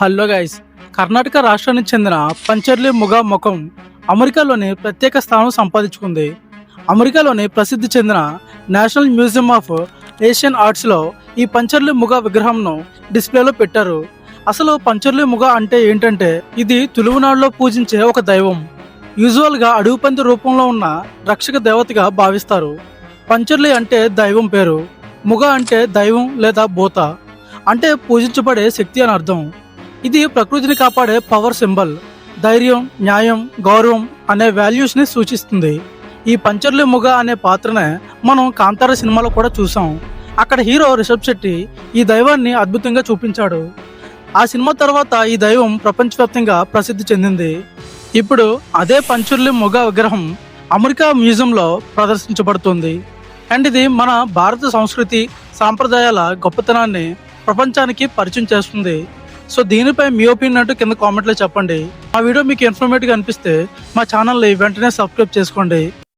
Hello guys Karnataka రాష్ట్రానికి చెందిన పంచర్లి ముగా ముఖం అమెరికాలోని ప్రత్యేక స్థానం సంపాదించుకుంది. అమెరికాలోని ప్రసిద్ధి చెందిన నేషనల్ మ్యూజియం ఆఫ్ ఏషియన్ ఆర్ట్స్లో ఈ పంచర్లి ముగా విగ్రహంను డిస్ప్లేలో పెట్టారు. అసలు పంచర్లి ముగ అంటే ఏంటంటే ఇది తులువునాడులో పూజించే ఒక దైవం. యూజువల్గా అడుగుపంది రూపంలో ఉన్న రక్షక దేవతగా భావిస్తారు. పంచర్లి అంటే దైవం పేరు. ముగ అంటే దైవం లేదా భూత. అంటే పూజించబడే శక్తి అని అర్థం. ఇది ప్రకృతిని కాపాడే పవర్ సింబల్ ధైర్యం న్యాయం గౌరవం అనే వాల్యూస్ని సూచిస్తుంది. ఈ పంచర్లు ముగ అనే పాత్రనే మనం కాంతార సినిమాలో కూడా చూసాం. అక్కడ హీరో రిషబ్ శెట్టి ఈ దైవాన్ని అద్భుతంగా చూపించాడు. ఆ సినిమా తర్వాత ఈ దైవం ప్రపంచవ్యాప్తంగా ప్రసిద్ధి చెందింది. ఇప్పుడు అదే పంచుర్లి మొగ విగ్రహం అమెరికా మ్యూజియంలో ప్రదర్శించబడుతుంది. అండ్ ఇది మన భారత సంస్కృతి సాంప్రదాయాల గొప్పతనాన్ని ప్రపంచానికి పరిచయం చేస్తుంది. సో దీనిపై మీ ఒపీనియన్ అంటూ కింద కామెంట్లో చెప్పండి. మా వీడియో మీకు ఇన్ఫర్మేటివ్గా అనిపిస్తే మా ఛానల్ని వెంటనే సబ్స్క్రైబ్ చేసుకోండి.